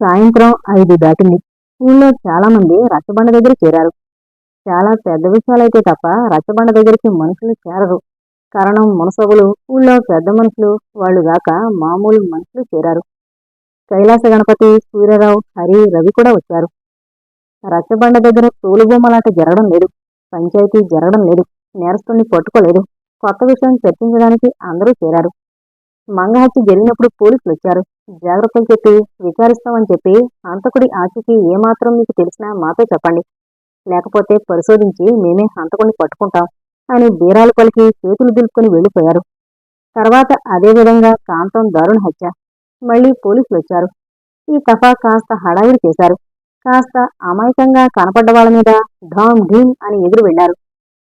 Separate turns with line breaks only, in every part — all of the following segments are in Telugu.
సాయంత్రం ఐదు దాటింది. ఊళ్ళో చాలా మంది రచ్చబండ దగ్గర చేరారు. చాలా పెద్ద విషయాలైతే తప్ప రచ్చబండ దగ్గరికి మనుషులు చేరరు. కారణం మునసబులు ఊళ్ళో పెద్ద మనుషులు వాళ్ళు గాక మామూలు మనుషులు చేరారు. కైలాస గణపతి సూర్యరావు హరి రవి కూడా వచ్చారు. రచ్చబండ దగ్గర తోలుబొమ్మలాట జరగడం లేదు. పంచాయతీ జరగడం లేదు. నేరస్తుని పట్టుకోలేదు. కొత్త విషయం చర్చించడానికి అందరూ చేరారు. మంగహత్య జరిగినప్పుడు పోలీసులు వచ్చారు. జాగ్రత్తలు చెప్పి విచారిస్తామని చెప్పి హంతకుడి ఆచూకీ ఏమాత్రం మీకు తెలిసినా మాతో చెప్పండి. లేకపోతే పరిశోధించి మేమే హంతకుడిని పట్టుకుంటాం అని బీరాలు పలికి చేతులు దులుపుకొని వెళ్ళిపోయారు. తర్వాత అదే విధంగా కాంతం దారుణ హత్య. మళ్ళీ పోలీసులు వచ్చారు. ఈ తఫా కాస్త హడావిడి చేశారు. కాస్త అమాయకంగా కనపడ్డ వాళ్ళ మీద ఢామ్ ఢీమ్ అని ఎదురు వెళ్ళారు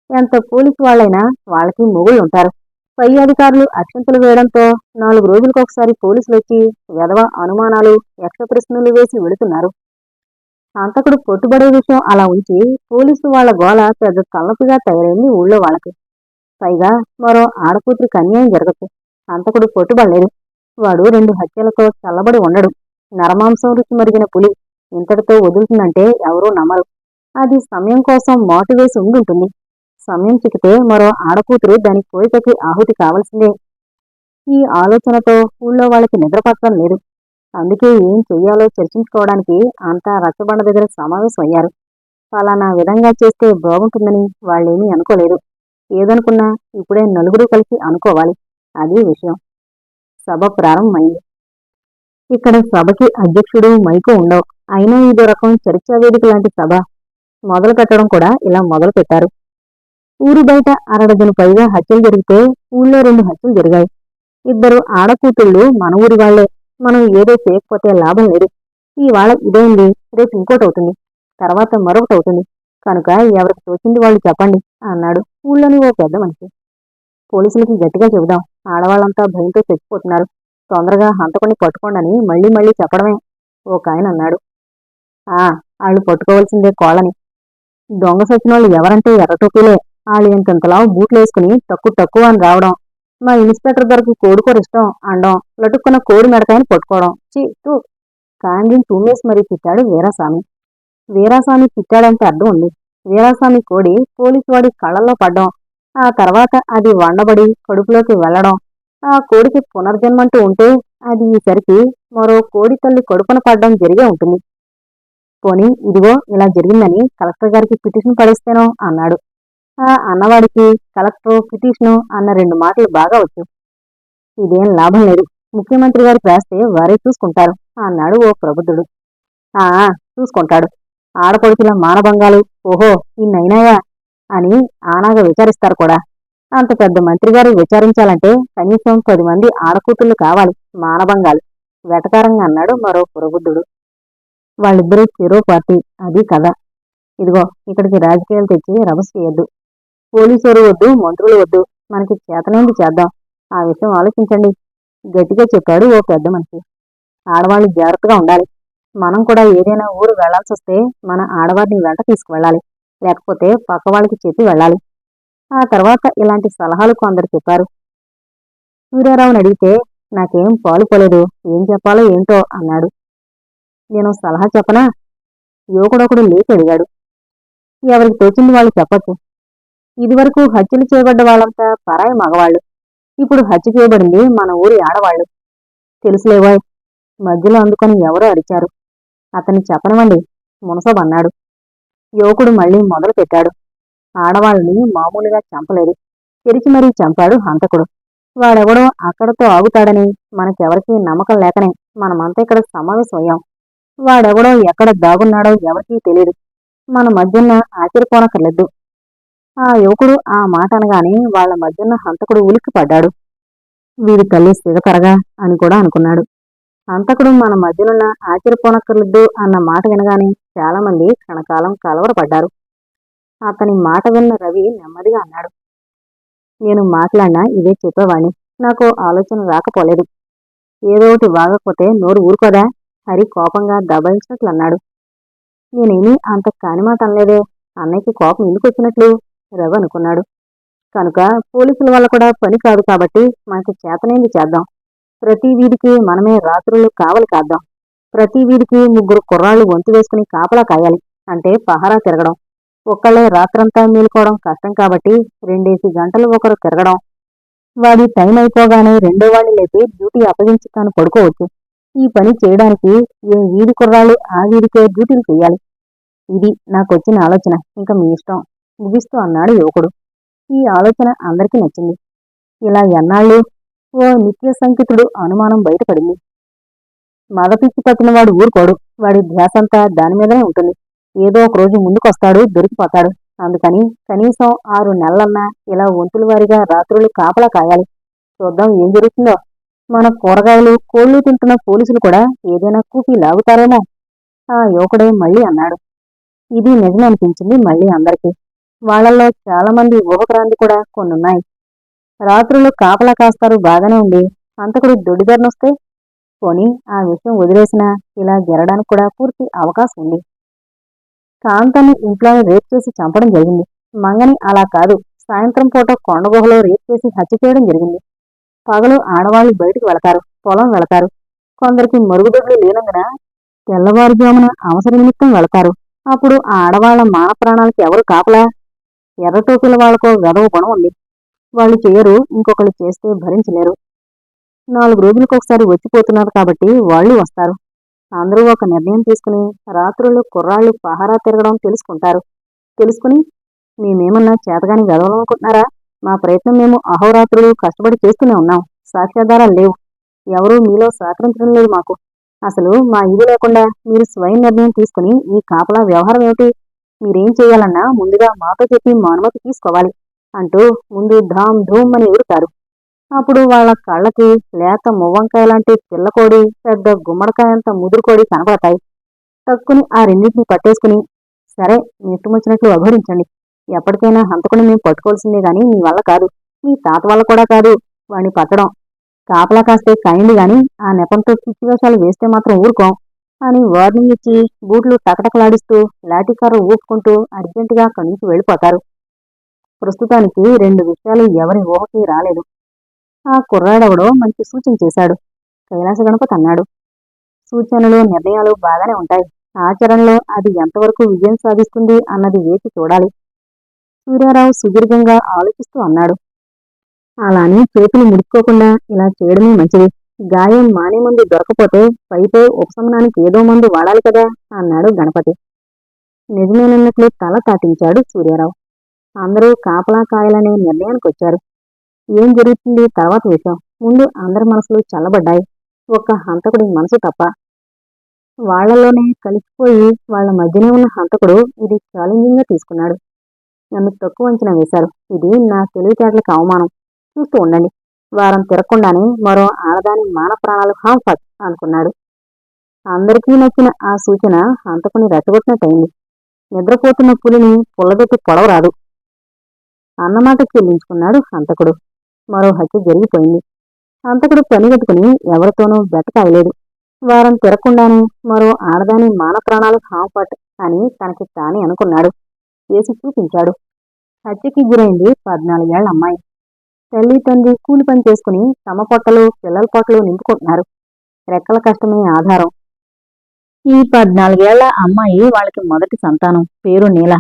ఎంత పోలీసు వాళ్ళైనా వాళ్ళకి మొగుళ్ళు ఉంటారు. పై అధికారులు అక్షంతలు వేయడంతో నాలుగు రోజులకొకసారి పోలీసులు వచ్చి వెధవ అనుమానాలు యక్ష ప్రశ్నలు వేసి వెళుతున్నారు. హంతకుడు పొట్టుబడే విషయం అలా ఉంచి పోలీసు వాళ్ళ గోల పెద్ద తలపుగా తయారైంది ఊళ్ళో వాళ్ళకి. పైగా మరో ఆడకూతురికి అన్యాయం జరగదు హంతకుడు పొట్టుబడలేదు వాడు రెండు హత్యలతో చల్లబడి ఉండడు. నరమాంసం రుచి మరిగిన పులి ఇంతటితో వదులుతుందంటే ఎవరూ నమ్మరు. అది సమయం కోసం మోటు వేసి ఉండుంటుంది. సమయం చిక్కితే మరో ఆడకూతురు దాని కోరికకి ఆహుతి కావాల్సిందే. ఈ ఆలోచనతో ఊళ్ళో వాళ్ళకి నిద్రపట్టడం లేదు. అందుకే ఏం చెయ్యాలో చర్చించుకోవడానికి అంతా రచ్చబండ దగ్గర సమావేశం అయ్యారు ఫలానా విధంగా చేస్తే బాగుంటుందని వాళ్ళేమీ అనుకోలేదు. ఏదనుకున్నా ఇప్పుడే నలుగురు కలిసి అనుకోవాలి. అది విషయం. సభ ప్రారంభమైంది. ఇక్కడ సభకి అధ్యక్షుడు మైకు ఉండవు. అయినా ఇదో రకం చర్చా వేదిక లాంటి సభ. మొదలు పెట్టడం కూడా ఇలా మొదలు పెట్టారు ఊరు బయట అరడజను పైగా హత్యలు జరిగితే ఊళ్ళో రెండు హత్యలు జరిగాయి. ఇద్దరు ఆడకూతుళ్ళు మన ఊరి వాళ్ళే మనం ఏదో చేయకపోతే లాభం లేదు. ఇవాళ ఇదైంది రేపు ఇంకోటి అవుతుంది తర్వాత మరొకటి అవుతుంది. కనుక ఎవరికి తోచింది వాళ్ళు చెప్పండి అన్నాడు ఊళ్ళోని ఓ పెద్ద మనిషి. పోలీసులకి గట్టిగా చెబుదాం ఆడవాళ్ళంతా భయంతో చచ్చిపోతున్నారు. తొందరగా హంతకుని పట్టుకోండని మళ్ళీ మళ్ళీ చెప్పడమే ఒక ఆయన అన్నాడు. ఆ వాళ్ళు పట్టుకోవాల్సిందే కోళ్ళని దొంగ సచిన వాళ్ళు ఎవరంటే ఎర్రటోపీలే వాళ్ళు ఇంతంతలా బూట్లు వేసుకుని తక్కువ తక్కువ అని రావడం. మా ఇన్స్పెక్టర్ గారికి కోడికూర ఇష్టం అండం లటుక్కున్న కోడి మెడకాయని పట్టుకోవడం. చీ టూ కాండిని తూమేసి మరీ తిట్టాడు వీరాస్వామి వీరాస్వామి తిట్టాడంటే అర్థం ఉంది. వీరాస్వామి కోడి పోలీసు వాడి కళ్ళల్లో పడ్డం. ఆ తర్వాత అది వండబడి కడుపులోకి వెళ్ళడం. ఆ కోడికి పునర్జన్మంటూ ఉంటే అది ఈసరికి మరో కోడి తల్లి కడుపున పడ్డం జరిగే ఉంటుంది. పోనీ ఇదిగో ఇలా జరిగిందని కలెక్టర్ గారికి పిటిషన్ పడేస్తేనో అన్నాడు. అన్నవాడికి కలెక్టర్ పిటిషను అన్న రెండు మాటలు బాగా వచ్చు. ఇదేం లాభం లేదు. ముఖ్యమంత్రి గారు రాస్తే వారే చూసుకుంటారు అన్నాడు ఓ ప్రబుద్ధుడు. ఆ చూసుకుంటాడు. ఆడపడుచుల మానభంగాలు ఓహో ఇన్నైనాయా అని ఆనాగా విచారిస్తారు కూడా. అంత పెద్ద మంత్రి గారు విచారించాలంటే కనీసం పది మంది ఆడకూతుళ్ళు కావాలి మానభంగాలు వెటకారంగా అన్నాడు మరో పురబుద్ధుడు. వాళ్ళిద్దరూ చెరో పార్టీ అది కథ. ఇదిగో ఇక్కడికి రాజకీయాలు తెచ్చి రభస్ చేయొద్దు. పోలీసులు వద్దు మంత్రులు వద్దు. మనకి చేతనేంది చేద్దాం. ఆ విషయం ఆలోచించండి. గట్టిగా చెప్పాడు ఓ పెద్ద మనిషి. ఆడవాళ్ళు జాగ్రత్తగా ఉండాలి. మనం కూడా ఏదైనా ఊరు వెళ్ళాల్సి వస్తే మన ఆడవారిని వెంట తీసుకువెళ్ళాలి. లేకపోతే పక్క వాళ్ళకి చెప్పి వెళ్ళాలి. ఆ తర్వాత ఇలాంటి సలహాలు కొందరు చెప్పారు. సూర్యారావుని అడిగితే నాకేం పాలు పోలేదు. ఏం చెప్పాలో ఏంటో? అన్నాడు. నేను సలహా చెప్పనా? యువకుడొకడు లేచి అడిగాడు. ఎవరికి తోచింది వాళ్ళు చెప్పొచ్చు. ఇదివరకు హత్యలు చేయబడ్డ వాళ్ళంతా పరాయి మగవాళ్ళు. ఇప్పుడు హత్య చేయబడింది మన ఊరి ఆడవాళ్ళు. తెలుసులేవాయ్ మధ్యలో అందుకొని ఎవరో అరిచారు. అతన్ని చెప్పనివ్వండి మునసబ్ అన్నాడు. యువకుడు మళ్ళీ మొదలు పెట్టాడు. ఆడవాళ్ళని మామూలుగా చంపలేదు. తెరిచి మరీ చంపాడు హంతకుడు. వాడెవడో అక్కడతో ఆగుతాడని మనకెవరికీ నమ్మకం లేకనే మనమంతా ఇక్కడ సమావేశమయ్యాం. వాడెవడో ఎక్కడ దాగున్నాడో ఎవరికీ తెలియదు మన మధ్యన ఆశ్చర్యపోనక్కర్లేదు. ఆ యువకుడు ఆ మాట అనగానే వాళ్ళ మధ్యన హంతకుడు ఉలిక్కి పడ్డాడు వీడి తల్లి సిగతరగా అని కూడా అనుకున్నాడు. హంతకుడు మన మధ్యనున్న ఆశ్చర్యపోనక్కర్లేదు అన్న మాట వినగానే చాలామంది క్షణకాలం కలవరపడ్డారు. అతని మాట విన్న రవి నెమ్మదిగా అన్నాడు. నేను మాట్లాడినా ఇదే చెప్పేవాణ్ణి. నాకు ఆలోచన రాకపోలేదు. ఏదోటి వాగకపోతే నోరు ఊరుకోదా? హరి కోపంగా దబాయించినట్లు అన్నాడు నేనేమీ అంత కాని మాట అనలేదే. అన్నయ్యకి కోపం ఎందుకు వచ్చినట్లు? రవి అనుకున్నాడు. కనుక పోలీసుల వల్ల కూడా పని కాదు కాబట్టి మనకి చేతనేంది చేద్దాం. ప్రతి వీధికి మనమే రాత్రులు కావలి కాద్దాం. ప్రతి వీధికి ముగ్గురు కుర్రాళ్ళు వంతు వేసుకుని కాపలా కాయాలి. అంటే పహారా తిరగడం. ఒక్కళ్ళే రాత్రంతా మేలుకోవడం కష్టం కాబట్టి రెండేసి గంటలు ఒకరు తిరగడం. వాడి టైం అయిపోగానే రెండో వాడిని లేపి డ్యూటీ అప్పగించి తాను పడుకోవచ్చు. ఈ పని చేయడానికి ఏ వీధి కుర్రాళ్ళు ఆ వీధికే డ్యూటీలు చేయాలి. ఇది నాకొచ్చిన ఆలోచన. ఇంకా మీ ఇష్టం. ముగిస్తూ అన్నాడు యువకుడు. ఈ ఆలోచన అందరికీ నచ్చింది. ఇలా ఎన్నాళ్ళు ఓ నిత్య సంకితుడు అనుమానం బయటపడింది. మదపిచ్చి పట్టినవాడు ఊరుకోడు. వాడి ధ్యాసంతా దాని మీదనే ఉంటుంది. ఏదో ఒక రోజు ముందుకొస్తాడు దొరికిపోతాడు. అందుకని కనీసం ఆరు నెలలన్నా ఇలా వంతుల వారిగా రాత్రులు కాపలా కాయాలి. చూద్దాం ఏం జరుగుతుందో. మన కూరగాయలు కోళ్ళు తింటున్న పోలీసులు కూడా ఏదైనా కూపి లాగుతారేమో. ఆ యువకుడే మళ్ళీ అన్నాడు. ఇది నిజం అనిపించింది మళ్ళీ అందరికీ. వాళ్ళల్లో చాలా మంది ఊహక్రాంతి కూడా కొన్ని ఉన్నాయి రాత్రులు కాపలా కాస్తారు బాగానే ఉండి అంతకుడు దొడ్డిదారినొస్తే పోని ఆ విషయం వదిలేసినా ఇలా జరగడానికి కూడా పూర్తి అవకాశం ఉంది. కాంతాన్ని ఇంట్లోనే రేప్ చేసి చంపడం జరిగింది. మంగని అలా కాదు. సాయంత్రం పూట కొండగుహలో రేప్ చేసి హత్య చేయడం జరిగింది. పగలు ఆడవాళ్ళు బయటకు వెళతారు. పొలం వెళతారు. కొందరికి మరుగుదొడ్లు లేనందున తెల్లవారుజామున అవసర నిమిత్తం వెళతారు. అప్పుడు ఆ ఆడవాళ్ళ మాన ప్రాణాలకి ఎవరు కాపలా? ఎర్రటోకుల వాళ్ళకో వెధవ గుణం ఉంది వాళ్ళు చేయరు ఇంకొకళ్ళు చేస్తే భరించలేరు. నాలుగు రోజులకు ఒకసారి వచ్చిపోతున్నారు కాబట్టి వాళ్ళు వస్తారు. అందరూ ఒక నిర్ణయం తీసుకుని రాత్రులు కుర్రాళ్ళు పహారా తిరగడం తెలుసుకుంటారు. తెలుసుకుని మేమేమన్నా చేతగాని వెదవలనుకుంటున్నారా మా ప్రయత్నం మేము అహోరాత్రులు కష్టపడి చేస్తూనే ఉన్నాం. సాక్ష్యాధారాలు లేవు. ఎవరూ మీలో సహకరించడం లేదు మాకు. అసలు మా ఇది లేకుండా మీరు స్వయం నిర్ణయం తీసుకుని ఈ కాపలా వ్యవహారం ఏమిటి? మీరేం చేయాలన్నా ముందుగా మాతో చెప్పి మా అనుమతి తీసుకోవాలి అంటూ ముందు ధామ్ ధూమ్ అని ఊరుతారు అప్పుడు వాళ్ళ కళ్ళకి లేత మువ్వంకాయ లాంటి పిల్లకోడి పెద్ద గుమ్మడికాయంత ముదురుకోడి కనపడతాయి. తక్కుని ఆ రెండింటిని పట్టేసుకుని సరే మీ ఇష్టం వచ్చినట్లు అఘోరించండి ఎప్పటికైనా హంతకుని మేము పట్టుకోవాల్సిందే గాని మీ వల్ల కాదు. మీ తాత వల్ల కూడా కాదు వాణ్ణి పట్టడం. కాపలా కాస్తే కైండ్ గాని ఆ నెపంతో పిచ్చి వేషాలు వేస్తే మాత్రం ఊరుకోం. అని వార్నింగ్ ఇచ్చి బూట్లు టకటకలాడిస్తూ లాఠీకారు ఊపుకుంటూ అర్జెంటుగా అక్కడి నుంచి వెళ్ళిపోతారు. ప్రస్తుతానికి రెండు విషయాలు ఎవరి ఊహకి రాలేదు. ఆ కుర్రాడెవడో మంచి సూచన చేశాడు. కైలాస గణపతి అన్నాడు. సూచనలు నిర్ణయాలు బాగానే ఉంటాయి. ఆచరణలో అది ఎంతవరకు విజయం సాధిస్తుంది అన్నది వేచి చూడాలి. సూర్యారావు సుదీర్ఘంగా ఆలోచిస్తూ అన్నాడు. అలానే చేతులు ముడుచుకోకుండా ఇలా చేయడమే మంచిది. గాయం మానే మందు దొరకపోతే పైపై ఉపశమనానికి ఏదో మందు వాడాలి కదా అన్నాడు గణపతి. నిజమేనన్నట్లు తల తాటించాడు సూర్యారావు. అందరూ కాపలా కాయాలనే నిర్ణయానికి వచ్చారు ఏం జరుగుతుంది? తర్వాత విషయం. ముందు అందరి మనసులు చల్లబడ్డాయి. ఒక్క హంతకుడి మనసు తప్ప. వాళ్ళలోనే కలిసిపోయి వాళ్ళ మధ్యనే ఉన్న హంతకుడు ఇది ఛాలెంజింగ్గా తీసుకున్నాడు. నన్ను తక్కువ అంచనా వేశారు. ఇది నా తెలివితేటలకు అవమానం. చూస్తూ ఉండండి. వారం తిరగకుండానే మరో ఆడదాని మాన ప్రాణాలు హాంఫట్ అనుకున్నాడు. అందరికీ నచ్చిన ఆ సూచన హంతకుని రెచ్చగొట్టినట్టయింది. నిద్రపోతున్న పులిని పుల్లబెట్టి పొడవరాదు. అన్నమాట చెల్లించుకున్నాడు హంతకుడు. మరో హత్య జరిగిపోయింది. హంతకుడు పనిగట్టుకుని ఎవరితోనూ బెటకాయలేదు వారం తిరగకుండానే మరో ఆడదాని మాన ప్రాణాలు హాంఫట్ అని తనకి తానే అనుకున్నాడు. చేసి చూపించాడు. హత్యకి గురైంది పద్నాలుగేళ్ళ అమ్మాయి. తల్లి తండ్రి కూలి పని చేసుకుని తమ పొట్టలు పిల్లల పొట్టలు నింపుకుంటున్నారు. రెక్కల కష్టమే ఆధారం. ఈ పద్నాలుగేళ్ళ అమ్మాయి వాళ్ళకి మొదటి సంతానం పేరు నీల.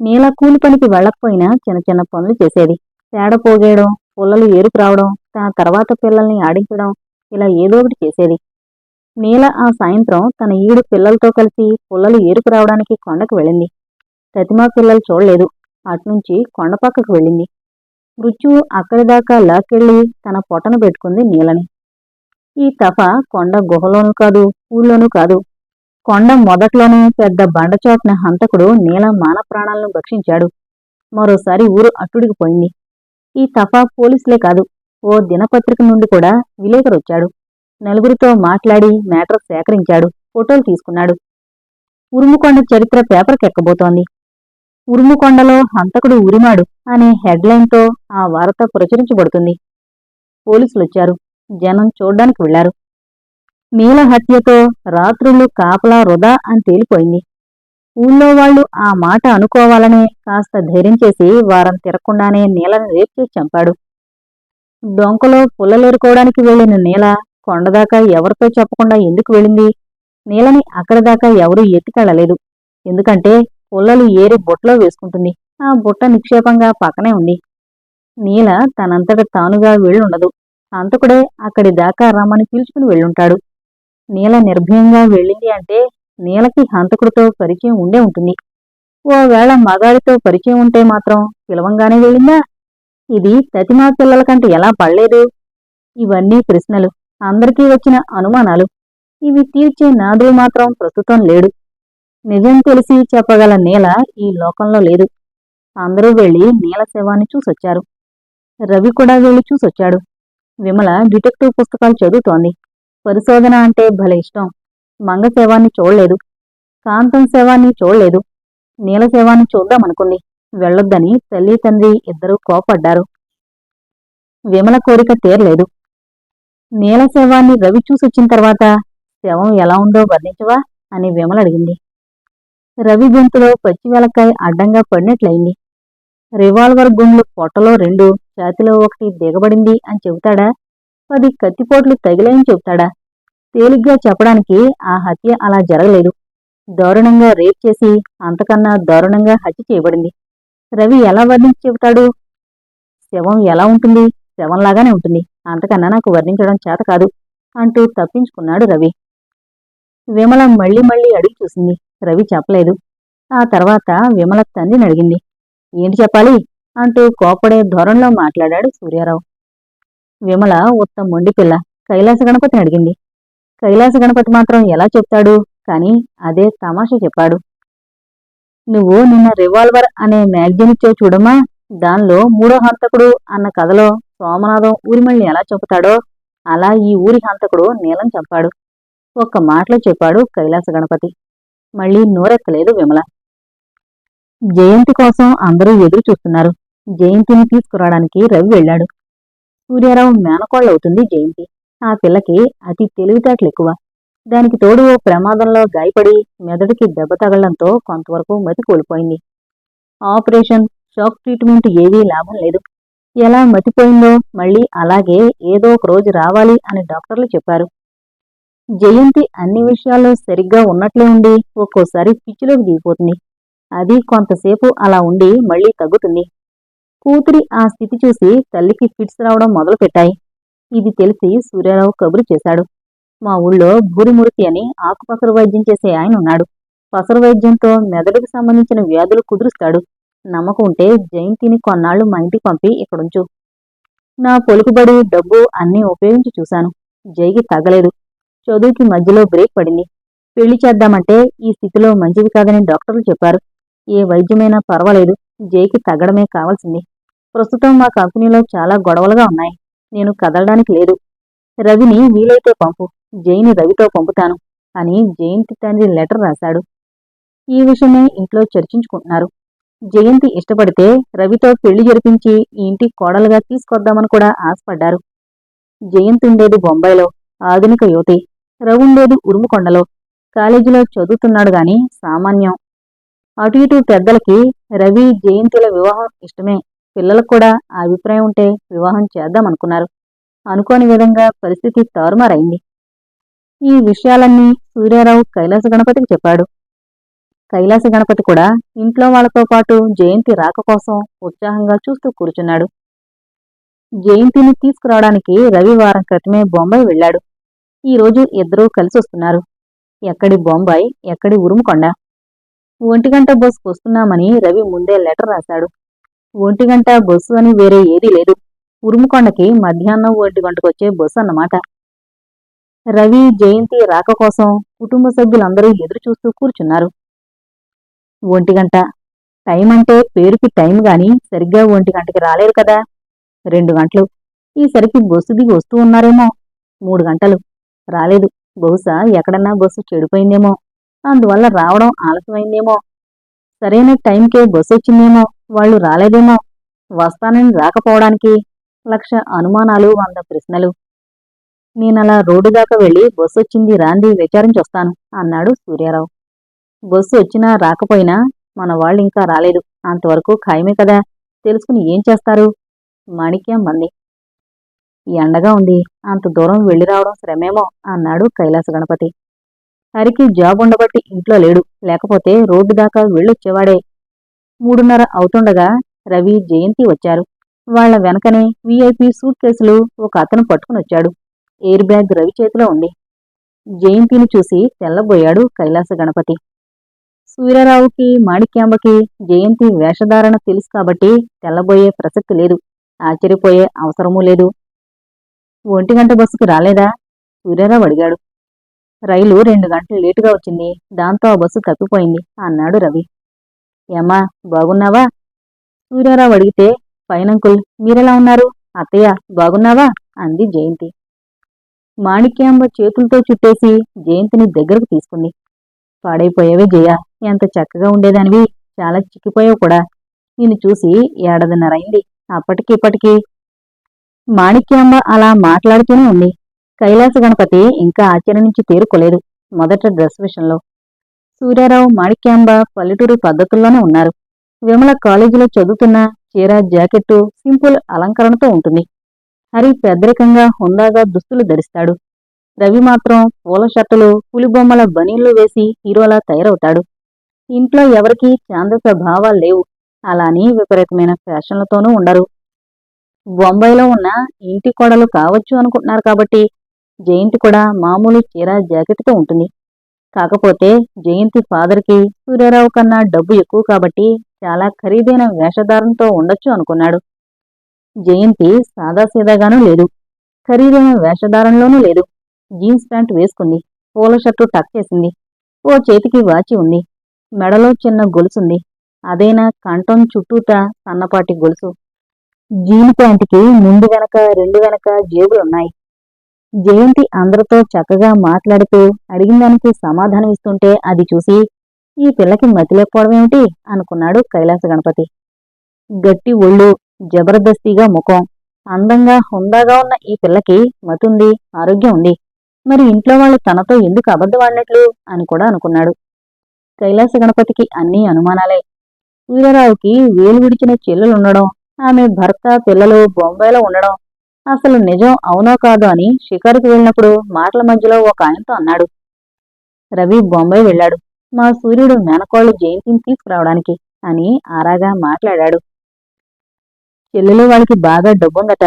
నీల కూలి పనికి వెళ్ళకపోయినా చిన్న చిన్న పనులు చేసేది. తేడ పోగేయడం పుల్లలు ఏరుకు రావడం తన తర్వాత పిల్లల్ని ఆడించడం ఇలా ఏదో ఒకటి చేసేది. నీల ఆ సాయంత్రం తన ఈడు పిల్లలతో కలిసి పుల్లలు ఏరుకు రావడానికి కొండకు వెళ్ళింది. ప్రతిమా పిల్లలు చూడలేదు. అటునుంచి కొండ పక్కకు వెళ్ళింది. మృత్యువు అక్కడి దాకా లాక్కెళ్ళి తన పొట్టను పెట్టుకుంది నీలని. ఈ తఫ కొండ గుహలోనూ కాదు ఊళ్ళోనూ కాదు. కొండ మొదట్లోనూ పెద్ద బండచోట్న హంతకుడు నీల మాన ప్రాణాలను భక్షించాడు. మరోసారి ఊరు అట్టుడికి పోయింది. ఈ తఫా పోలీసులే కాదు ఓ దినపత్రిక నుండి కూడా విలేకరొచ్చాడు. నలుగురితో మాట్లాడి మ్యాటర్ సేకరించాడు ఫోటోలు తీసుకున్నాడు. ఉరుముకొండ చరిత్ర పేపర్కెక్కబోతోంది. ఉరుముకొండలో హంతకుడు ఉరిమాడు అనే హెడ్లైన్తో ఆ వార్త ప్రచురించబడుతుంది. పోలీసులొచ్చారు. జనం చూడ్డానికి వెళ్ళారు నీల హత్యతో రాత్రులు కాపలా వృధా అని తేలిపోయింది. ఊళ్ళో వాళ్ళు ఆ మాట అనుకోవాలనే కాస్త ధైర్యం చేసి వారం తిరగకుండానే నీలని రేపు చేసి చంపాడు. డొంకలో పుల్లలేరుకోవడానికి వెళ్ళిన నీల కొండదాకా ఎవరితో చెప్పకుండా ఎందుకు వెళ్ళింది? నీలని అక్కడి దాకా ఎవరూ ఎత్తుకెళ్ళలేదు ఎందుకంటే పుల్లలు ఏరి బుట్టలో వేసుకుంటుంది. ఆ బుట్ట నిక్షేపంగా పక్కనే ఉంది. నీల తనంతట తానుగా వెళ్ళుండదు. అంతకుడే అక్కడి దాకా రమ్మని పిలుచుకుని వెళ్ళుంటాడు. నీల నిర్భయంగా వెళ్ళింది అంటే నీలకి హంతకుడితో పరిచయం ఉండే ఉంటుంది. ఓవేళ మగాడితో పరిచయం ఉంటే మాత్రం పిలవంగానే వెళ్ళిందా? ఇది తతిమా పిల్లల కంటే ఎలా పడలేదు? ఇవన్నీ ప్రశ్నలు. అందరికీ వచ్చిన అనుమానాలు. ఇవి తీర్చే నాదుడు మాత్రం ప్రస్తుతం లేడు. నిజం తెలిసి చెప్పగల నీల ఈ లోకంలో లేదు. అందరూ వెళ్ళి నీల శవాన్ని చూసొచ్చారు. రవి కూడా వెళ్ళి చూసొచ్చాడు. విమల డిటెక్టివ్ పుస్తకాలు చదువుతోంది. పరిశోధన అంటే భలే ఇష్టం. మంగ శవాన్ని చూడలేదు. కాంతం శవాన్ని చూడలేదు. నీల శవాన్ని చూద్దామనుకుంది. వెళ్ళొద్దని తల్లి తండ్రి ఇద్దరూ కోపడ్డారు. విమల కోరిక తీరలేదు. నీల శవాన్ని రవి చూసొచ్చిన తర్వాత శవం ఎలా ఉందో వర్ణించవా? అని విమల అడిగింది. రవి గొంతులో పచ్చివెలకాయ అడ్డంగా పడినట్లయింది. రివాల్వర్ గుండ్లు పొట్టలో రెండు ఛాతిలో ఒకటి దిగబడింది అని చెబుతాడా? పది కత్తిపోట్లు తగిలాయని చెబుతాడా? తేలిగ్గా చెప్పడానికి ఆ హత్య అలా జరగలేదు. దారుణంగా రేప్ చేసి అంతకన్నా దారుణంగా హత్య చేయబడింది. రవి ఎలా వర్ణించి చెబుతాడు? శవం ఎలా ఉంటుంది? శవంలాగానే ఉంటుంది. అంతకన్నా నాకు వర్ణించడం చేత కాదు అంటూ తప్పించుకున్నాడు రవి. విమల మళ్ళీ మళ్ళీ అడిగి చూసింది. రవి చెప్పలేదు. ఆ తర్వాత విమల తండ్రిని అడిగింది. ఏంటి చెప్పాలి? అంటూ కోపడే ధోరణిలో మాట్లాడాడు సూర్యారావు. విమల ఉత్త మొండి పిల్ల కైలాస గణపతిని అడిగింది. కైలాస గణపతి మాత్రం ఎలా చెప్తాడు? కానీ అదే తమాషా చెప్పాడు. నువ్వు నిన్న రివాల్వర్ అనే మ్యాగజైన్ ఇచ్చే చూడమ్మా. దానిలో మూడో హంతకుడు అన్న కథలో సోమనాథం ఊరిమల్ని ఎలా చెబుతాడో అలా ఈ ఊరి హంతకుడు నీలం చంపాడు. ఒక్క మాటలో చెప్పాడు కైలాస గణపతి. మళ్ళీ నోరెక్కలేదు విమల. జయంతి కోసం అందరూ ఎదురు చూస్తున్నారు. జయంతిని తీసుకురావడానికి రవి వెళ్ళాడు. సూర్యారావు మేనకోళ్ళవుతుంది జయంతి. ఆ పిల్లకి అతి తెలివితేటలు ఎక్కువ. దానికి తోడు ఓ ప్రమాదంలో గాయపడి మెదడుకి దెబ్బ తగలడంతో కొంతవరకు మతి కోల్పోయింది. ఆపరేషన్ షాక్ ట్రీట్మెంట్ ఏవీ లాభం లేదు. ఎలా మతిపోయిందో మళ్ళీ అలాగే ఏదో ఒక రోజు రావాలి అని డాక్టర్లు చెప్పారు. జయంతి అన్ని విషయాల్లో సరిగ్గా ఉన్నట్లే ఉండి ఒక్కోసారి పిచ్చిలోకి దిగిపోతుంది. అది కొంతసేపు అలా ఉండి మళ్ళీ తగ్గుతుంది. కూతురి ఆ స్థితి చూసి తల్లికి ఫిట్స్ రావడం మొదలుపెట్టాయి. ఇది తెలిసి సూర్యారావు కబురు చేశాడు. మా ఊళ్ళో భూరిమూర్తి అని ఆకుపసరు వైద్యం చేసే ఆయన ఉన్నాడు. పసరు వైద్యంతో మెదడుకు సంబంధించిన వ్యాధులు కుదురుస్తాడు. నమ్మకం ఉంటే జయంతిని కొన్నాళ్ళు మా ఇంటికి పంపి ఇక్కడుంచు. నా పొలుకుబడి డబ్బు అన్నీ ఉపయోగించి చూశాను. జైకి తగలేదు చదువుకి మధ్యలో బ్రేక్ పడింది. పెళ్ళి చేద్దామంటే ఈ స్థితిలో మంచిది కాదని డాక్టర్లు చెప్పారు. ఏ వైద్యమైనా పర్వాలేదు. జైకి తగ్గడమే కావాల్సింది. ప్రస్తుతం మా కంపెనీలో చాలా గొడవలుగా ఉన్నాయి. నేను కదలడానికి లేదు. రవిని వీలైతే పంపు. జైని రవితో పంపుతాను అని జయంతి తండ్రి లెటర్ రాశాడు. ఈ విషయమే ఇంట్లో చర్చించుకుంటున్నారు. జయంతి ఇష్టపడితే రవితో పెళ్ళి జరిపించి ఈ ఇంటి కోడలుగా తీసుకొద్దామని కూడా ఆశపడ్డారు. జయంతి ఉండేది బొంబాయిలో ఆధునిక యువతి. రవుండేది ఉరుముకొండలో కాలేజీలో చదువుతున్నాడు గాని సామాన్యం. అటు ఇటు పెద్దలకి రవి జయంతుల వివాహం ఇష్టమే. పిల్లలకు కూడా ఆ అభిప్రాయం ఉంటే వివాహం చేద్దామనుకున్నారు అనుకోని విధంగా పరిస్థితి తారుమారైంది. ఈ విషయాలన్నీ సూర్యారావు కైలాస గణపతికి చెప్పాడు. కైలాస గణపతి కూడా ఇంట్లో వాళ్ళతో పాటు జయంతి రాక కోసం ఉత్సాహంగా చూస్తూ కూర్చున్నాడు. జయంతిని తీసుకురావడానికి రవి వారం క్రితమే బొంబాయి వెళ్ళాడు. ఈ రోజు ఇద్దరూ కలిసి వస్తున్నారు. ఎక్కడి బొంబాయి ఎక్కడి ఉరుముకొండ? ఒంటిగంట బస్సుకు వస్తున్నామని రవి ముందే లెటర్ రాశాడు. ఒంటిగంట బస్సు అని వేరే ఏదీ లేదు. ఉరుముకొండకి మధ్యాహ్నం ఒంటి గంటకు వచ్చే బస్సు అన్నమాట. రవి జయంతి రాక కోసం కుటుంబ సభ్యులందరూ ఎదురు చూస్తూ కూర్చున్నారు. ఒంటిగంట? టైం అంటే పేరుకి టైం గాని సరిగ్గా ఒంటి గంటకి రాలేరు కదా. రెండు గంటలు. ఈసరికి బస్సు దిగి వస్తూ ఉన్నారేమో. మూడు గంటలు. రాలేదు. బహుశా ఎక్కడన్నా బస్సు చెడిపోయిందేమో. అందువల్ల రావడం ఆలస్యమైందేమో. సరైన టైంకే బస్సు వచ్చిందేమో. వాళ్ళు రాలేదేమో. వస్తానని రాకపోవడానికి లక్ష అనుమానాలు వంద ప్రశ్నలు. నేనలా రోడ్డు దాకా వెళ్ళి బస్సు వచ్చింది రాంది విచారించొస్తాను అన్నాడు సూర్యారావు. బస్సు వచ్చినా రాకపోయినా మన వాళ్ళు ఇంకా రాలేదు. అంతవరకు ఖాయమే కదా. తెలుసుకుని ఏం చేస్తారు? మాణిక్యం మంది ఎండగా ఉంది అంత దూరం వెళ్ళి రావడం శ్రమేమో అన్నాడు కైలాస గణపతి. హరికి జాబ్ ఉండబట్టి ఇంట్లో లేడు లేకపోతే రోడ్డు దాకా వెళ్ళొచ్చేవాడే. మూడున్నర అవుతుండగా రవి జయంతి వచ్చారు. వాళ్ళ వెనకనే వీఐపీ సూట్ కేసులు ఒక అతను పట్టుకుని వచ్చాడు. ఎయిర్ బ్యాగ్ రవి చేతిలో ఉంది. జయంతిని చూసి తెల్లబోయాడు కైలాస గణపతి. సూర్యరావుకి మాణిక్యాంబకి జయంతి వేషధారణ తెలుసు కాబట్టి తెల్లబోయే ప్రసక్తి లేదు. ఆశ్చర్యపోయే అవసరమూ లేదు. ఒంటి గంట బస్సుకు రాలేదా? సూర్యారావు అడిగాడు. రైలు రెండు గంటలు లేటుగా వచ్చింది. దాంతో ఆ బస్సు తప్పిపోయింది అన్నాడు రవి. ఏమ్మా బాగున్నావా? సూర్యారావు అడిగితే పైనంకుల్ మీరెలా ఉన్నారు? అత్తయ్య బాగున్నావా? అంది జయంతి. మాణిక్యాంబ చేతులతో చుట్టేసి జయంతిని దగ్గరకు తీసుకుంది. పాడైపోయావే జయ ఎంత చక్కగా ఉండేదానివి. చాలా చిక్కిపోయావు కూడా. నిన్ను చూసి ఏడాదిన్నరైంది అప్పటికి ఇప్పటికీ మాణిక్యాంబ అలా మాట్లాడుతూనే ఉంది. కైలాస గణపతి ఇంకా ఆశ్చర్యం నుంచి తేరుకోలేదు మొదట డ్రెస్ విషయంలో. సూర్యారావు మాణిక్యాంబ పల్లెటూరు పద్ధతుల్లోనే ఉన్నారు. విమల కాలేజీలో చదువుతున్న చీర జాకెట్టు సింపుల్ అలంకరణతో ఉంటుంది. హరి పెద్దరికంగా హుందాగా దుస్తులు ధరిస్తాడు. రవి మాత్రం పూల షర్టులు పులిబొమ్మల బనీళ్ళు వేసి హీరోలా తయారవుతాడు. ఇంట్లో ఎవరికీ చాందస భావాలు లేవు. అలాని విపరీతమైన ఫ్యాషన్లతోనూ ఉండరు. బొంబాయిలో ఉన్న ఇంటి కోడలు కావచ్చు అనుకుంటున్నారు కాబట్టి జయంతి కూడా మామూలు చీర జాకెట్తో ఉంటుంది. కాకపోతే జయంతి ఫాదర్కి సూర్యారావు కన్నా డబ్బు ఎక్కువ కాబట్టి చాలా ఖరీదైన వేషధారంతో ఉండొచ్చు అనుకున్నాడు. జయంతి సాదాసీదాగానూ లేదు. ఖరీదైన వేషధారంలోనూ లేదు. జీన్స్ ప్యాంట్ వేసుకుంది. పూల షర్టు టక్ చేసింది ఓ చేతికి వాచి ఉంది. మెడలో చిన్న గొలుసుంది. అదైనా కంఠం చుట్టూతా సన్నపాటి గొలుసు. జీన్ ప్యాంటుకి ముందు వెనక రెండు వెనక జేబులున్నాయి జయంతి అందరితో చక్కగా మాట్లాడుతూ అడిగిన దానికి సమాధానం ఇస్తుంటే అది చూసి ఈ పిల్లకి మతిలేకపోవడమేమిటి అనుకున్నాడు కైలాస గణపతి. గట్టి ఒళ్ళు జబర్దస్తిగా ముఖం అందంగా హుందాగా ఉన్న ఈ పిల్లకి మతుంది ఆరోగ్యం ఉంది. మరి ఇంట్లో వాళ్ళు తనతో ఎందుకు అబద్ధమాడినట్లు అని కూడా అనుకున్నాడు. కైలాస గణపతికి అన్నీ అనుమానాలే. వీరరావుకి వేలు విడిచిన చెల్లెలుండడం ఆమె భర్త పిల్లలు బొంబాయిలో ఉండడం అసలు నిజం అవునో కాదో అని షికారుకు వెళ్ళినప్పుడు మాటల మధ్యలో ఒక ఆయనతో అన్నాడు. రవి బొంబాయి వెళ్ళాడు. మా సూర్యుడు మేనకోళ్ళు జయంతిని తీసుకురావడానికి అని ఆరాగా మాట్లాడాడు. చెల్లెలు వాళ్ళకి బాగా డబ్బుందట.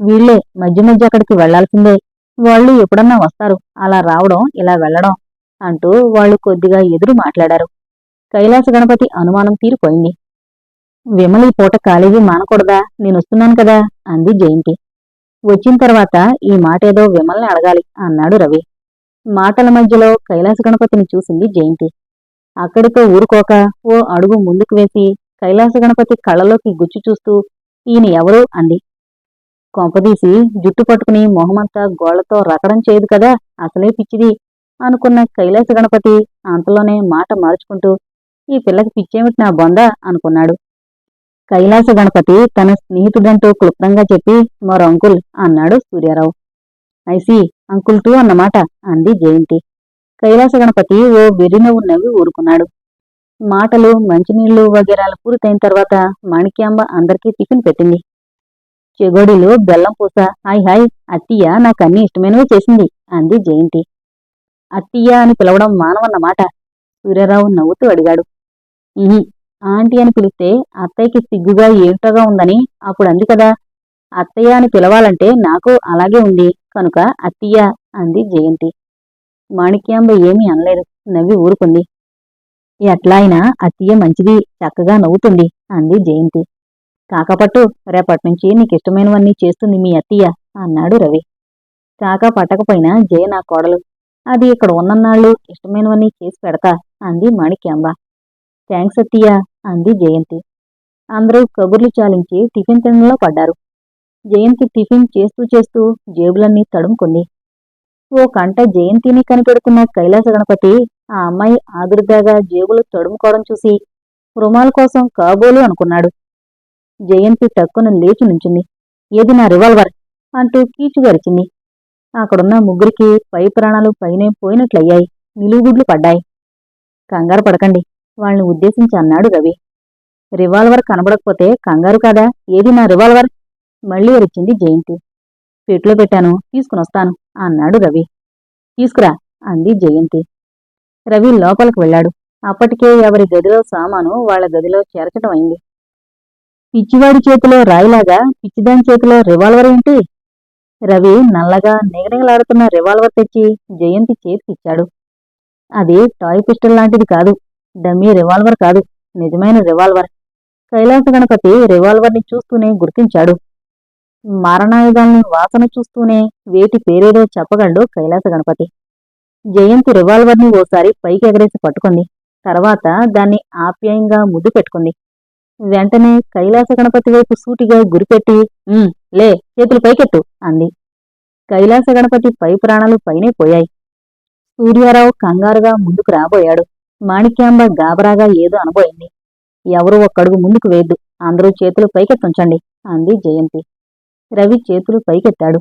వీళ్ళే మధ్య మధ్య అక్కడికి వెళ్ళాల్సిందే వాళ్ళు ఎప్పుడన్నా వస్తారు. అలా రావడం ఇలా వెళ్ళడం అంటూ వాళ్ళు కొద్దిగా ఎదురు మాట్లాడారు. కైలాస గణపతి అనుమానం తీరిపోయింది. విమలి పూట కాలేజీ మానకూడదా? నేనొస్తున్నాను కదా అంది జయంతి. వచ్చిన తర్వాత ఈ మాట ఏదో విమల్ని అడగాలి అన్నాడు రవి. మాటల మధ్యలో కైలాస గణపతిని చూసింది జయంతి. అక్కడితో ఊరుకోక ఓ అడుగు ముందుకు వేసి కైలాస గణపతి కళ్ళలోకి గుచ్చి చూస్తూ ఈయన ఎవరు? అంది. కొంపదీసి జుట్టు పట్టుకుని మొహమంతా గోళ్ళతో రకడం చేయదు కదా అసలే పిచ్చిది అనుకున్న కైలాస గణపతి అంతలోనే మాట మార్చుకుంటూ ఈ పిల్లకి పిచ్చేమిటి నా బొంద? అనుకున్నాడు. కైలాస గణపతి తన స్నేహితుడంటూ క్లుప్తంగా చెప్పి మరో అంకుల్ అన్నాడు సూర్యారావు. ఐసి అంకుల్ టూ అన్నమాట అంది జయంతి. కైలాస గణపతి ఓ వెర్రినవ్వు నవ్వి ఊరుకున్నాడు. మాటలు మంచినీళ్ళు వగేరాలు పూర్తయిన తర్వాత మాణిక్యాంబ అందరికీ టిఫిన్ పెట్టింది. చెగోడిలో బెల్లం పూస హాయ్ హాయ్ అత్తయ్య నాకు అన్ని ఇష్టమైనవే చేసింది అంది జయంతి. అత్తయ్య అని పిలవడం మానవన్నమాట? సూర్యారావు నవ్వుతూ అడిగాడు. ఆంటీ అని పిలిస్తే అత్తయ్యకి సిగ్గుగా ఏమిటగా ఉందని అప్పుడు అంది కదా. అత్తయ్య అని పిలవాలంటే నాకు అలాగే ఉంది కనుక అత్తయ్య అంది జయంతి. మాణిక్యాంబ ఏమీ అనలేదు నవ్వి ఊరుకుంది. ఎట్లా అయినా అత్తయ్య మంచిది చక్కగా నవ్వుతుంది అంది జయంతి. కాకపట్టు రేపటి నుంచి నీకు ఇష్టమైనవన్నీ చేస్తుంది మీ అత్తయ్య అన్నాడు రవి. కాక పట్టకపోయినా జయ నా కోడలు. అది ఇక్కడ ఉన్నన్నాళ్ళు ఇష్టమైనవన్నీ చేసి పెడతా అంది మాణిక్యాంబ. థ్యాంక్స్ అత్తయ్య అంది జయంతి. అందరూ కబుర్లు చాలించి టిఫిన్ తినలో పడ్డారు. జయంతి టిఫిన్ చేస్తూ చేస్తూ జేబులన్నీ తడుముకుంది. ఓ కంట జయంతిని కనిపెడుతున్న కైలాస గణపతి ఆ అమ్మాయి ఆదురుదాగా జేబులు తడుముకోవడం చూసి రుమాల కోసం కాబోలు అనుకున్నాడు. జయంతి టక్కున లేచి నుంచింది. ఏది నా రివాల్వర్? అంటూ కీచుగరిచింది అక్కడున్న ముగ్గురికి పై ప్రాణాలు పైనే పోయినట్లయ్యాయి. నిలువుగుడ్లు పడ్డాయి. కంగారు పడకండి. వాళ్ళని ఉద్దేశించి అన్నాడు రవి. రివాల్వర్ కనబడకపోతే కంగారు కాదా? ఏది నా రివాల్వర్? మళ్ళీ అరిచింది జయంతి. పెట్లో పెట్టాను తీసుకునొస్తాను అన్నాడు రవి. తీసుకురా అంది జయంతి. రవి లోపలికి వెళ్ళాడు. అప్పటికే ఎవరి గదిలో సామాను వాళ్ళ గదిలో చేర్చడం అయింది. పిచ్చివాడి చేతిలో రాయిలాగా పిచ్చిదాని చేతిలో రివాల్వర్ ఏంటి? రవి నల్లగా నిగనిగలాడుతున్న రివాల్వర్ తెచ్చి జయంతి చేతికిచ్చాడు. అది టాయ్ పిస్టల్ లాంటిది కాదు. డమ్మీ రివాల్వర్ కాదు నిజమైన రివాల్వర్. కైలాస గణపతి రివాల్వర్ని చూస్తూనే గుర్తించాడు. మారణాయుధాల్ని వాసన చూస్తూనే వేటి పేరేదో చెప్పగండు కైలాస గణపతి. జయంతి రివాల్వర్ని ఓసారి పైకి ఎగరేసి పట్టుకుంది. తర్వాత దాన్ని ఆప్యాయంగా ముద్దు పెట్టుకుంది. వెంటనే కైలాస గణపతి వైపు సూటిగా గురిపెట్టి లే చేతులు పైకెట్టు అంది. కైలాస గణపతి పై ప్రాణాలు పైనే పోయాయి. సూర్యారావు కంగారుగా ముందుకు రాబోయాడు. మాణిక్యాంబ గాబరాగా ఏదో అనబోయింది. ఎవరు ఒక్కడుగు ముందుకు వేద్దు అందరూ చేతులు పైకెత్తుంచండి అంది జయంతి. రవి చేతులు పైకెత్తాడు.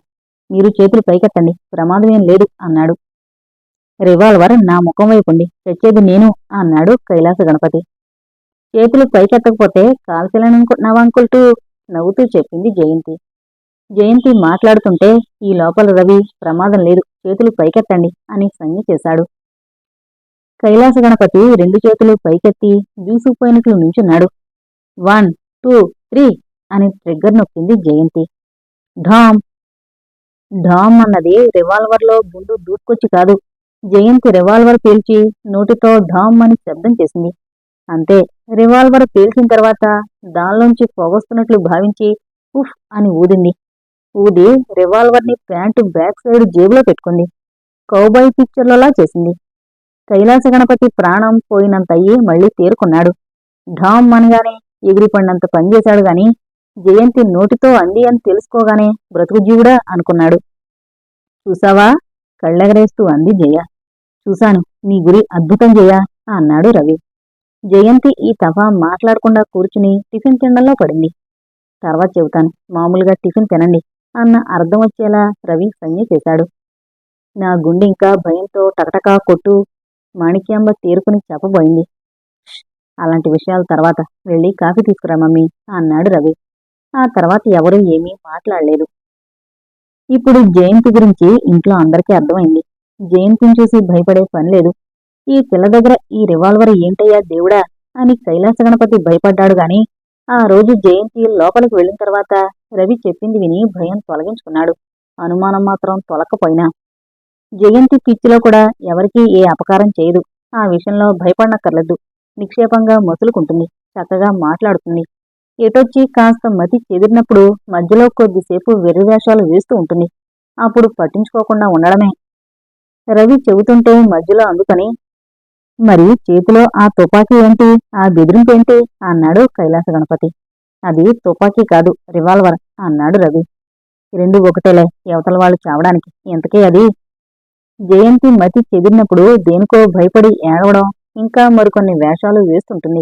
మీరు చేతులు పైకెత్తండి. ప్రమాదమేం లేదు అన్నాడు. రివాల్వర్ నా ముఖం వైపుండి తెచ్చేది నేను అన్నాడు కైలాస గణపతి. చేతులు పైకెత్తకపోతే కాల్చలేననుకుంటున్నావాంకుల్టూ నవ్వుతూ చెప్పింది జయంతి. జయంతి మాట్లాడుతుంటే ఈ లోపల రవి ప్రమాదం లేదు. చేతులు పైకెత్తండి అని సంజ్ఞ చేశాడు. కైలాస గణపతి రెండు చేతులు పైకెత్తి దూసుకుపోయినట్లు నించున్నాడు వన్ టూ త్రీ అని ట్రిగ్గర్ నొక్కింది జయంతి. ఢామ్! ఢామ్ అన్నది రివాల్వర్లో గుండు దూసుకొచ్చి కాదు. జయంతి రివాల్వర్ పేల్చి నోటితో ఢామ్ అని శబ్దం చేసింది. అంతే రివాల్వర్ పీల్చిన తర్వాత దానిలోంచి పొగొస్తున్నట్లు భావించి ఉఫ్ అని ఊదింది. ఊది రివాల్వర్ని ప్యాంటు బ్యాక్ సైడ్ జేబులో పెట్టుకుంది. కౌబాయ్ పిక్చర్లలా చేసింది. కైలాస గణపతి ప్రాణం పోయినంతయ్యే మళ్ళీ తేరుకున్నాడు. ఢామ్ అనగానే ఎగిరిపడినంత పనిచేశాడు గాని జయంతి నోటితో అంది అని తెలుసుకోగానే బ్రతుకుజీవుడా అనుకున్నాడు. చూసావా? కళ్ళెగరేస్తూ అంది జయ. చూశాను నీ గురి అద్భుతం జయ అన్నాడు రవి. జయంతి ఈ తఫా మాట్లాడకుండా కూర్చుని టిఫిన్ తినడంలో పడింది. తర్వాత చెబుతాను మామూలుగా టిఫిన్ తినండి అన్న అర్థం వచ్చేలా రవి సంజ్ఞ చేశాడు. నా గుండె ఇంకా భయంతో టకటకా కొట్టు మాణిక్యాంబ తీరుకుని చెప్పబోయింది అలాంటి విషయాల తర్వాత వెళ్ళి కాఫీ తీసుకురా మమ్మీ అన్నాడు రవి. ఆ తర్వాత ఎవరూ ఏమీ మాట్లాడలేదు. ఇప్పుడు జయంతి గురించి ఇంట్లో అందరికీ అర్థమైంది. జయంతిని చూసి భయపడే పని లేదు. ఈ పిల్ల దగ్గర ఈ రివాల్వర్ ఏంటయ్యా దేవుడా అని కైలాస గణపతి భయపడ్డాడు గాని ఆ రోజు జయంతి లోపలికి వెళ్ళిన తర్వాత రవి చెప్పింది విని భయం తొలగించుకున్నాడు. అనుమానం మాత్రం తొలకపోయినా జయంతి పిచ్చిలో కూడా ఎవరికీ ఏ అపకారం చేయదు. ఆ విషయంలో భయపడనక్కర్లేదు. నిక్షేపంగా మసులుకుంటుంది. చక్కగా మాట్లాడుతుంది. ఎటొచ్చి కాస్త మతి చెదిరినప్పుడు మధ్యలో కొద్దిసేపు వెర్రివేషాలు వేస్తూ ఉంటుంది. అప్పుడు పట్టించుకోకుండా ఉండడమే. రవి చెబుతుంటే మధ్యలో అందుకని మరి చేతిలో ఆ తుపాకీ ఏంటి? ఆ బెదిరింపు ఏంటి? అన్నాడు కైలాస గణపతి. అది తుపాకీ కాదు రివాల్వర్ అన్నాడు రవి. రెండు ఒకటేలే యువతల వాళ్ళు చావడానికి. ఎంతకీ అది? జయంతి మతి చెదిరినప్పుడు దేనికో భయపడి ఏడవడం ఇంకా మరికొన్ని వేషాలు వేస్తుంటుంది.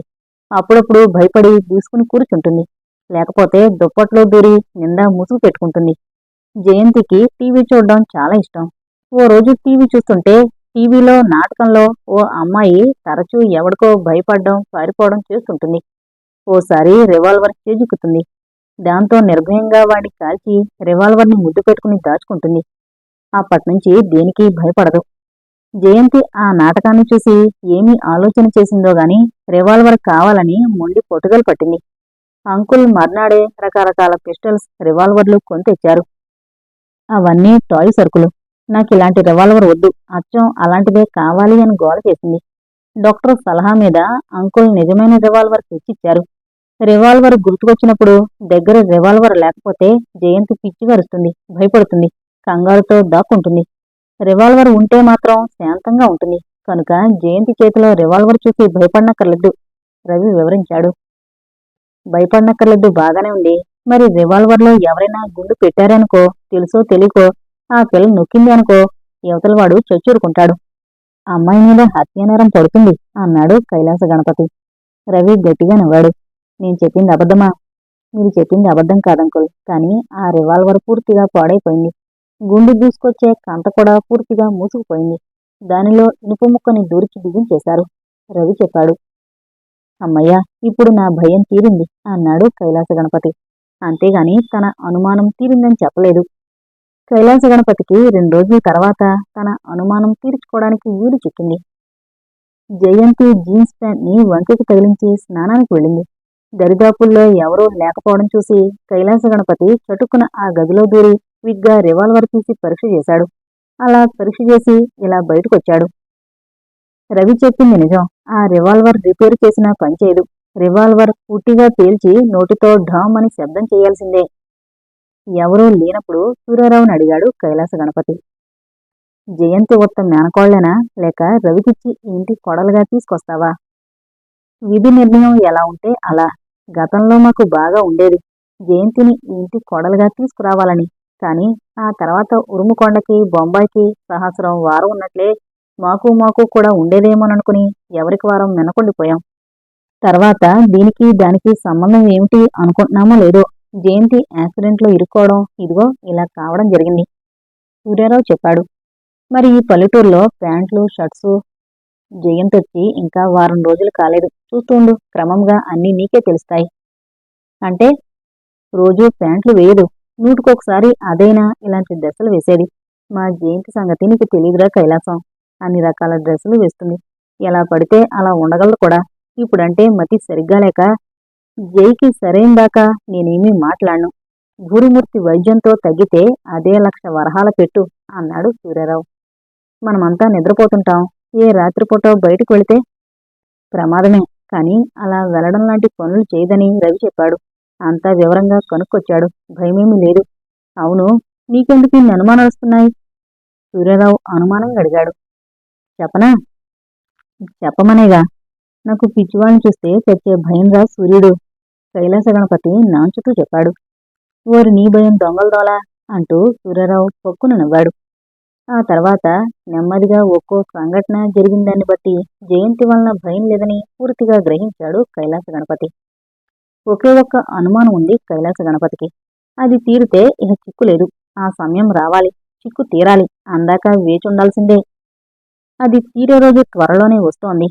అప్పుడప్పుడు భయపడి దూసుకుని కూర్చుంటుంది. లేకపోతే దుప్పట్లో దూరి నిండా ముసుగు పెట్టుకుంటుంది. జయంతికి టీవీ చూడడం చాలా ఇష్టం. ఓ రోజు టీవీ చూస్తుంటే టీవీలో నాటకంలో ఓ అమ్మాయి తరచూ ఎవడికో భయపడడం పారిపోవడం చేస్తుంటుంది. ఓసారి రివాల్వర్ చేజిక్కుతుంది. దాంతో నిర్భయంగా వాడిని కాల్చి రివాల్వర్ని ముద్దు పెట్టుకుని దాచుకుంటుంది. అప్పట్నుంచి దేనికి భయపడదు. జయంతి ఆ నాటకాన్ని చూసి ఏమీ ఆలోచన చేసిందో గాని రివాల్వర్ కావాలని మొండి పొట్టుదల పట్టింది. అంకుల్ మర్నాడే రకరకాల పిస్టల్స్ రివాల్వర్లు కొని తెచ్చారు. అవన్నీ టాయ్ సరుకులు. నాకు ఇలాంటి రివాల్వర్ వద్దు. అచ్చం అలాంటిదే కావాలి అని గోల చేసింది. డాక్టర్ సలహా మీద అంకుల్ నిజమైన రివాల్వర్ తెచ్చిచ్చారు. రివాల్వర్ గుర్తుకొచ్చినప్పుడు దగ్గర రివాల్వర్ లేకపోతే జయంతి పిచ్చి వరుస్తుంది భయపడుతుంది. కంగారుతో దాక్కుంటుంది. రివాల్వర్ ఉంటే మాత్రం శాంతంగా ఉంటుంది. కనుక జయంతి చేతిలో రివాల్వర్ చూసి భయపడనక్కర్లేదు రవి వివరించాడు. భయపడనక్కర్లేదు బాగానే ఉంది. మరి రివాల్వర్లో ఎవరైనా గుండు పెట్టారనుకో తెలుసో తెలియకో ఆ పిల్ల నొక్కింది అనుకో యువతలవాడు చచ్చూరుకుంటాడు. అమ్మాయి మీద హత్యానేరం పడుతుంది అన్నాడు కైలాస గణపతి. రవి గట్టిగా నవ్వాడు. నేను చెప్పింది అబద్ధమా? మీరు చెప్పింది అబద్ధం కాదంకుల్ కానీ ఆ రివాల్వర్ పూర్తిగా పాడైపోయింది. గుండు దూసుకొచ్చే కంట కూడా పూర్తిగా మూసుకుపోయింది. దానిలో ఇనుప ముక్కని దూరికి బిగించేశారు రవి చెప్పాడు అమ్మయ్యా ఇప్పుడు నా భయం తీరింది అన్నాడు కైలాస గణపతి. అంతేగాని తన అనుమానం తీరిందని చెప్పలేదు. కైలాస గణపతికి రెండు రోజుల తర్వాత తన అనుమానం తీర్చుకోవడానికి వీలు చిక్కింది. జయంతి జీన్స్ ప్యాంట్ని వంకకి తగిలించి స్నానానికి వెళ్ళింది. దరిదాపుల్లో ఎవరూ లేకపోవడం చూసి కైలాస గణపతి చటుక్కున ఆ గదిలో దూరి విగ్గా రివాల్వర్ తీసి పరీక్ష చేశాడు. అలా పరీక్ష చేసి ఇలా బయటకొచ్చాడు. రవి చెప్పింది నిజం. ఆ రివాల్వర్ రిపేర్ చేసినా పనిచేయదు రివాల్వర్ పూర్తిగా పేల్చి నోటితో ఢామ్ అని శబ్దం చేయాల్సిందే. ఎవరూ లేనప్పుడు సూర్యారావుని అడిగాడు కైలాస గణపతి. జయంతి ఉత్త మేనకోళ్ళేనా లేక రవికిచ్చి ఇంటి కొడలుగా తీసుకొస్తావా? విధి నిర్ణయం ఎలా ఉంటే అలా. గతంలో మాకు బాగా ఉండేది. జయంతిని ఇంటి కొడలుగా తీసుకురావాలని. కానీ ఆ తర్వాత ఉరుముకొండకి బొంబాయికి సహస్రం వారం ఉన్నట్లే మాకు మాకు కూడా ఉండేదేమోననుకుని ఎవరికి వారం వెనకొండిపోయాం. తర్వాత దీనికి దానికి సంబంధం ఏమిటి అనుకుంటున్నామో లేదో జయంతి యాక్సిడెంట్లో ఇరుక్కోవడం ఇదిగో ఇలా కావడం జరిగింది. సూర్యారావు చెప్పాడు. మరి ఈ పల్లెటూరులో ప్యాంట్లు షర్ట్స్ జయంతి వచ్చి ఇంకా వారం రోజులు కాలేదు. చూస్తుండు క్రమంగా అన్నీ నీకే తెలుస్తాయి. అంటే రోజు ప్యాంట్లు వేయదు. నూటికొకసారి అదైనా? ఇలాంటి డ్రెస్సులు వేసేది. మా జయంతి సంగతి నీకు తెలియదురా కైలాసం. అన్ని రకాల డ్రెస్సులు వేస్తుంది. ఎలా పడితే అలా ఉండగలదు కూడా. ఇప్పుడంటే మతి సరిగ్గా లేక జైకి సరైన దాకా నేనేమీ మాట్లాడను. గురుమూర్తి వైద్యంతో తగ్గితే అదే లక్ష వరహాల పెట్టు అన్నాడు సూర్యారావు. మనమంతా నిద్రపోతుంటాం. ఏ రాత్రిపూట బయటకు వెళితే? ప్రమాదమే. కానీ అలా వెళ్ళడం లాంటి పనులు చేయదని రవి చెప్పాడు. అంతా వివరంగా కనుక్కొచ్చాడు. భయమేమీ లేదు. అవును నీకెందుకు ఇన్ని అనుమానాలు వస్తున్నాయి? సూర్యారావు అనుమానంగా అడిగాడు. చెప్పనా? చెప్పమనేగా. నాకు పిచ్చివాణ్ణి చూస్తే తెచ్చే భయంరా సూర్యుడు కైలాస గణపతి నాంచుతూ చెప్పాడు. ఓరి నీ భయం దొంగలదోలా అంటూ సూర్యారావు పొక్కున నవ్వాడు. ఆ తర్వాత నెమ్మదిగా ఒక్కో సంఘటన జరిగిందాన్ని బట్టి జయంతి వలన భయం లేదని పూర్తిగా గ్రహించాడు కైలాస గణపతి. ఒకే ఒక్క అనుమానం ఉంది కైలాస గణపతికి. అది తీరితే ఇక చిక్కు లేదు. ఆ సమయం రావాలి. చిక్కు తీరాలి. అందాక వేచి ఉండాల్సిందే. అది తీరే రోజు త్వరలోనే వస్తోంది.